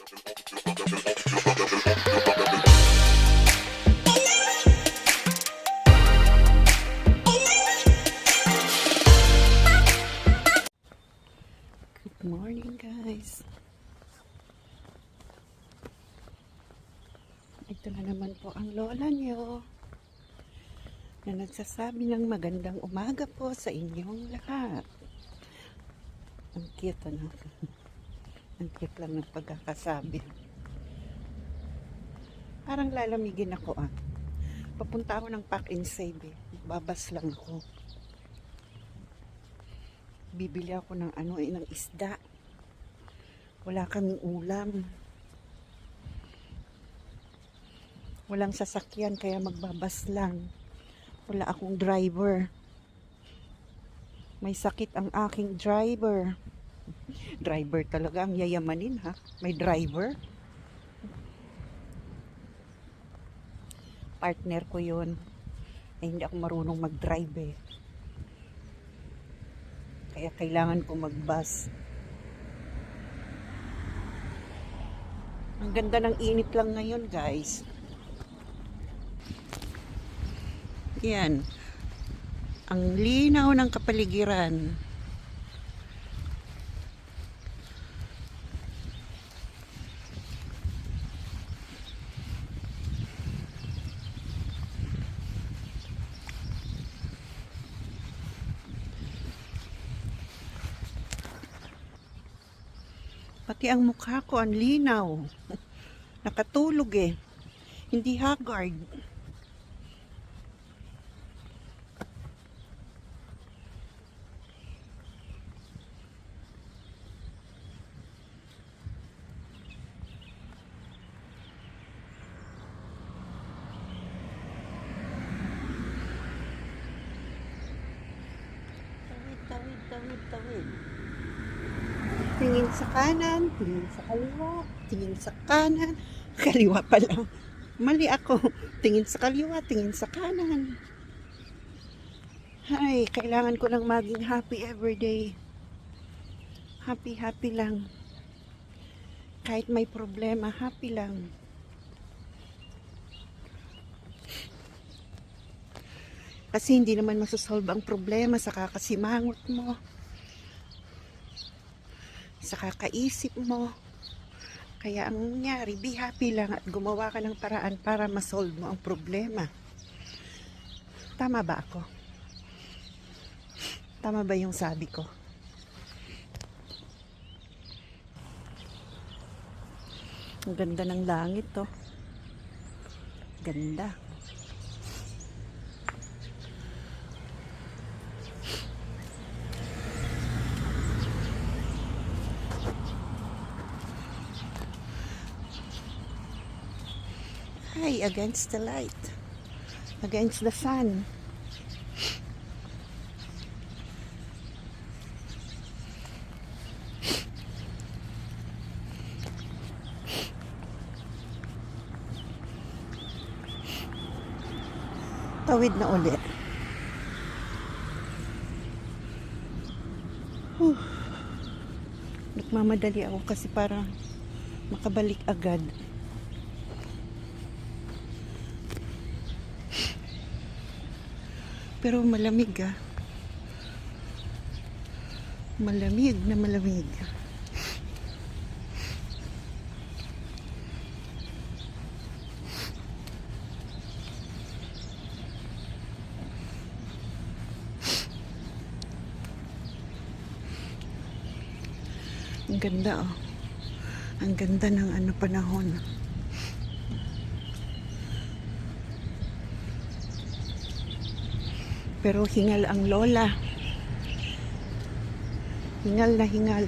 Good morning, guys. Ito na naman po ang lola niyo na nagsasabi ng magandang umaga po sa inyong lahat. Ang cute, ano? Ang cute lang ng pagkakasabi. Parang lalamigin ako, ah. Papunta ako ng pack and save, eh. Babas lang ako. Bibili ako ng ano, eh, ng isda. Wala kaming ulam. Walang sasakyan, kaya magbabas lang. Wala akong driver. May sakit ang aking driver. Driver talaga ang yayamanin ha. May driver. Partner ko yun. Eh, hindi ako marunong mag-drive eh. Kaya kailangan ko mag-bus. Ang ganda ng init lang ngayon guys. Yan. Ang linaw ng kapaligiran. Pati ang mukha ko ang linaw. Nakatulog eh. Hindi haggard. Tawid, tawid, tawid. Tingin sa kanan, tingin sa kaliwa, tingin sa kanan, kaliwa pala. Mali ako. Tingin sa kaliwa, tingin sa kanan. Ay, kailangan ko lang maging happy everyday. Happy, happy lang. Kahit may problema, happy lang. Kasi hindi naman masasolve ang problema sa kakasimangot mo sa kakaisip mo. Kaya ang nangyari, be happy lang at gumawa ka ng paraan para masolve mo ang problema. Tama ba ako? Tama ba yung sabi ko? Ang ganda ng langit to. Ganda. Hi, against the light. Against the sun. Tawid na uli. Whew. Nagmamadali ako kasi para makabalik agad. Pero malamig ah. Malamig na malamig. Ang ganda oh. Ang ganda ng ano panahon. Pero hingal ang lola. Hingal na hingal.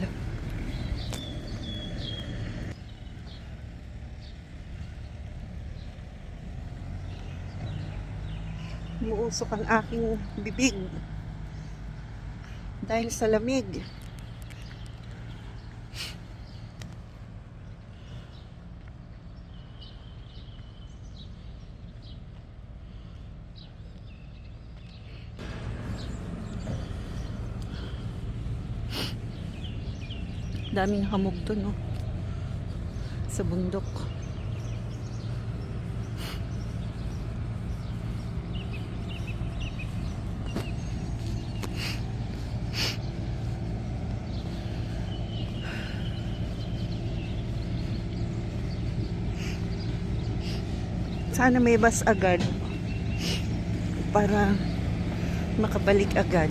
Umuusok ang aking bibig. Dahil sa lamig. Daming hamog doon, no? sa bundok. Sana may bus agad para makabalik agad.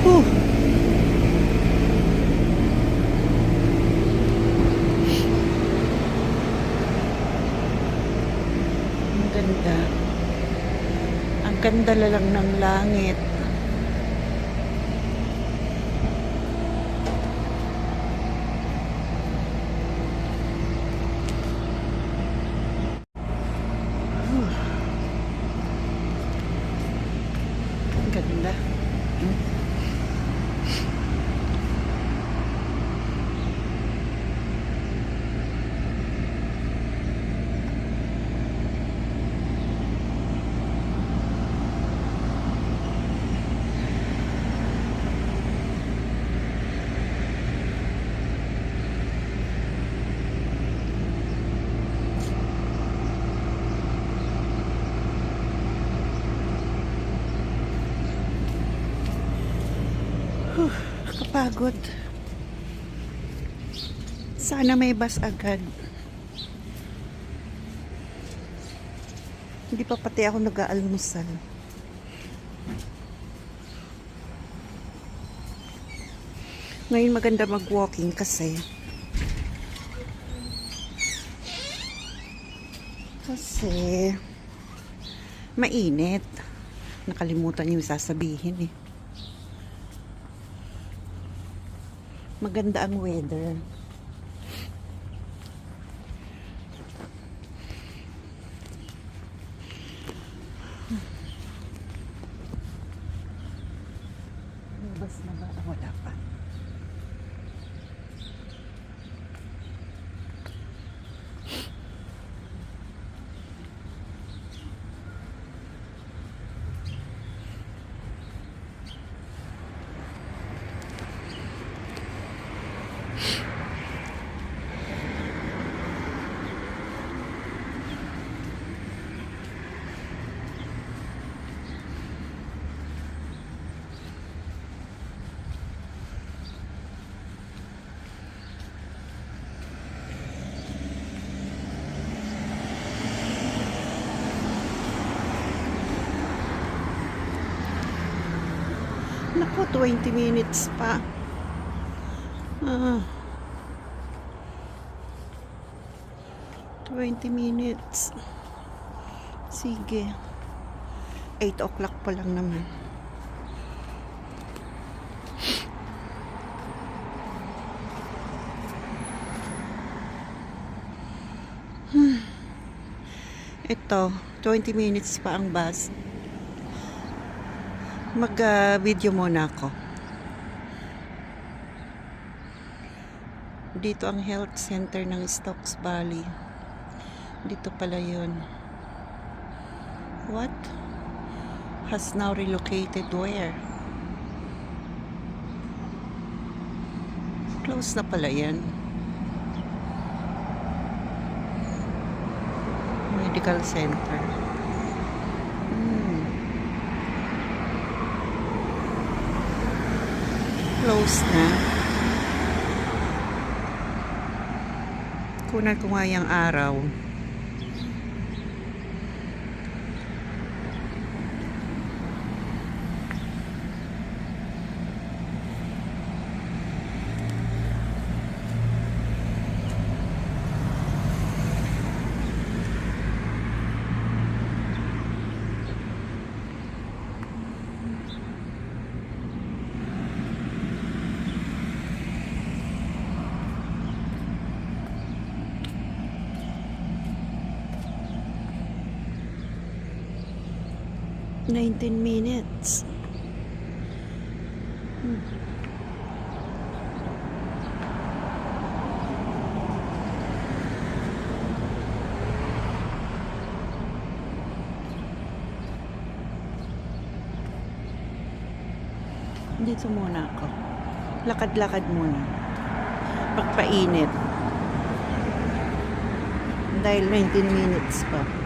Whew. Ang ganda. Ang ganda la lang ng langit. Whew. Ang ganda. Hmm. Whew, kapagod. Sana may bus agad. Hindi pa pati ako nag-aalmusal. Ngayon maganda mag-walking kasi kasi mainit. Nakalimutan yung sasabihin eh. Maganda ang weather. Labas na ba? Wala pa. 20 minutes pa. Ah. 20 minutes. Sige. 8 o'clock pa lang naman. Hmm. Ito, 20 minutes pa ang bus mag-video muna ako. Dito ang health center ng Stokes Valley. Dito pala yun. What? Has now relocated where? Close na pala yan. Medical center. Hmm. Close na. Kunan ko nga yung araw. 19 minutes. Hmm. Dito muna ako. Lakad-lakad muna. Pagpainit. Dahil 19 minutes pa.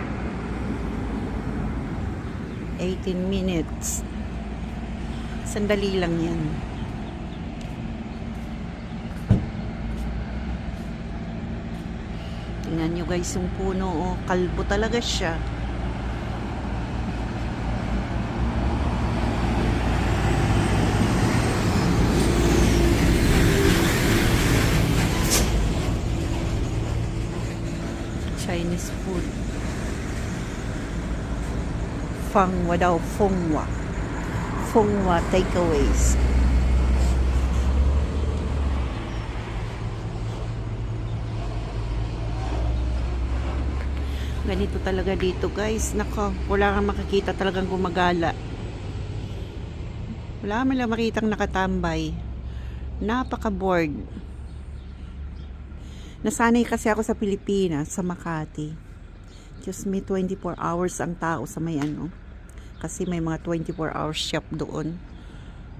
18 minutes. Sandali lang yan. Tingnan nyo guys yung puno. Oh. Kalbo talaga siya. Chinese food. Fangwa daw, Fengwa. Fengwa takeaways. Ganito talaga dito guys. Nako, wala kang makikita talagang gumagala. Wala man lang makitang nakatambay. Napaka-bored. Nasanay kasi ako sa Pilipinas, sa Makati. Diyos may 24 hours ang tao sa may ano. Kasi may mga 24 hours shop doon.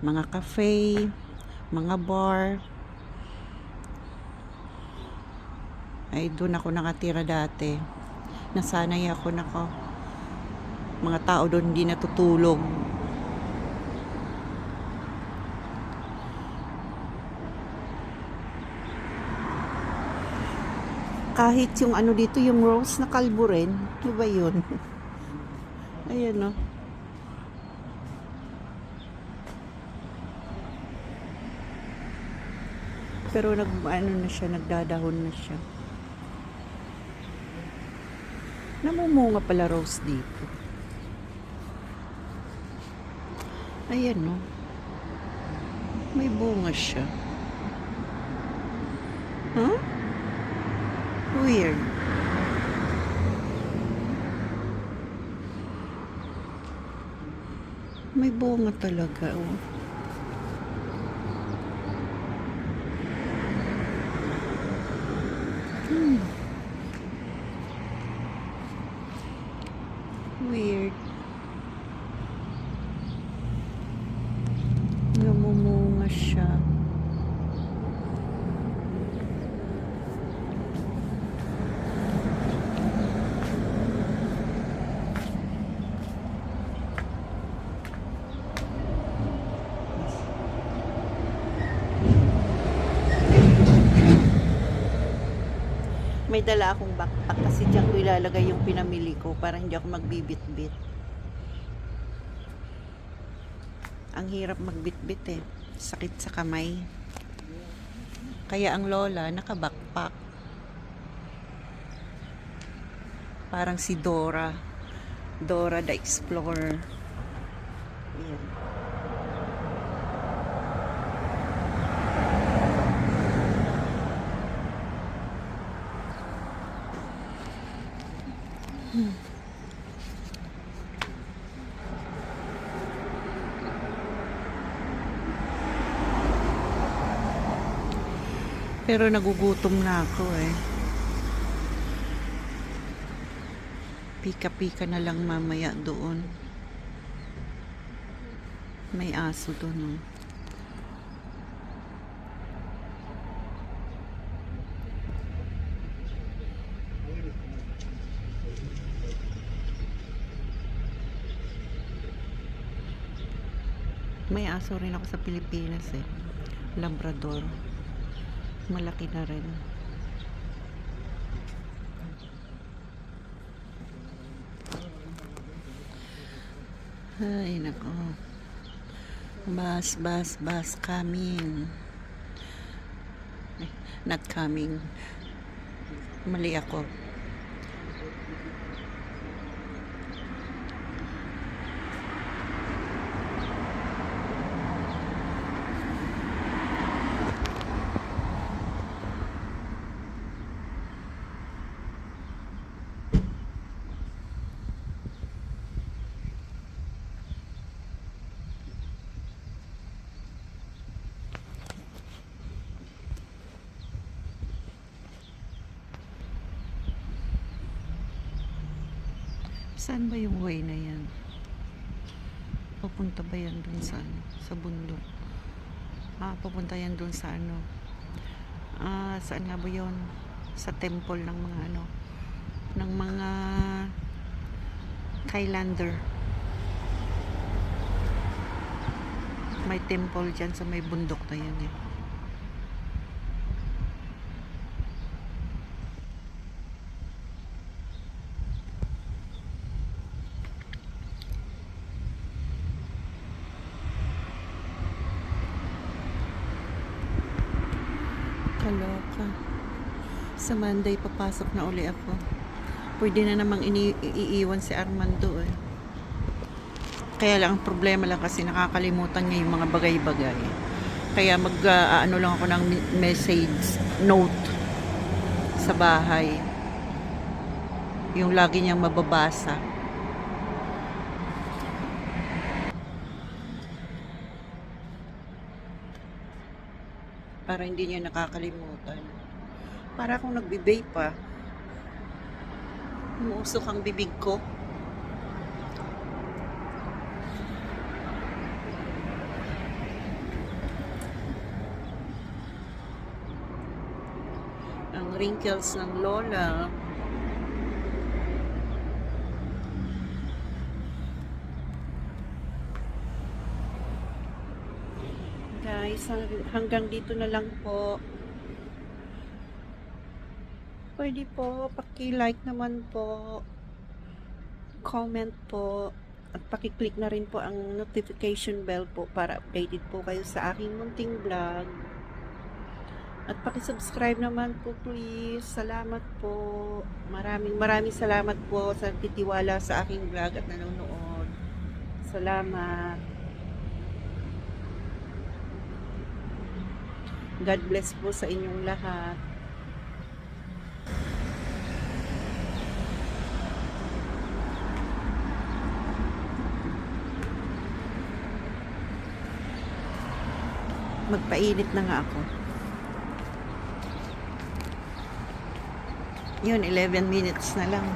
Mga cafe, mga bar. Ay, doon ako nakatira dati. Nasanay ako nako. Mga tao doon hindi natutulog. kahit yung ano dito, yung rose na kalbo rin, di ba yun? Ayan no. Pero nag, ano na siya, nagdadahon na siya. Namumunga pala rose dito. Ayan no. May bunga siya. Huh? Weird. May bunga talaga, oh. Hmm. Weird. Namumunga siya. Dala akong backpack kasi diyan ko ilalagay yung pinamili ko para hindi ako magbibit-bit. Ang hirap magbitbit eh. Sakit sa kamay. Kaya ang lola naka-backpack. Parang si Dora. Dora the Explorer. Ayan. Pero nagugutom na ako eh. Pika-pika na lang mamaya doon. May aso doon oh. May aso rin ako sa Pilipinas eh. Labrador. Malaki na rin. Ay, nako. Bus, bus, bus coming. Not coming. Mali ako. Saan ba yung way na yan? Papunta ba yan dun sa ano? Sa bundok? Ah, papunta yan dun sa ano? Ah, saan nga ba yun? Sa temple ng mga ano? Ng mga Thailander. May temple dyan sa may bundok na yan eh. Sa Monday, papasok na uli ako. Pwede na namang iiwan si Armando eh. Kaya lang, ang problema lang kasi nakakalimutan niya yung mga bagay-bagay. Kaya mag, ah, ano lang ako ng message, note sa bahay. Yung lagi niyang mababasa. Para hindi niya nakakalimutan. Para akong nagbe-vape pa. Umuusok ang bibig ko. Ang wrinkles ng lola. Guys, hang- hanggang dito na lang po. Pwede po, paki-like naman po. Comment po. At paki-click na rin po ang notification bell po para updated po kayo sa aking munting vlog. At paki-subscribe naman po please. Salamat po. Maraming maraming salamat po sa titiwala sa aking vlog at nanonood. Salamat. God bless po sa inyong lahat. Magpainit na nga ako. Yun, 11 minutes na lang.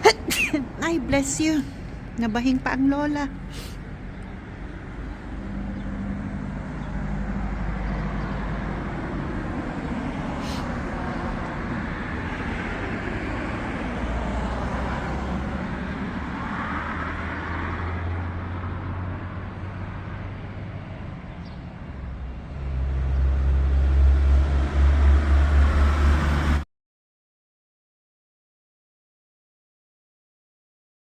Ay, bless you. Nabahing pa ang lola.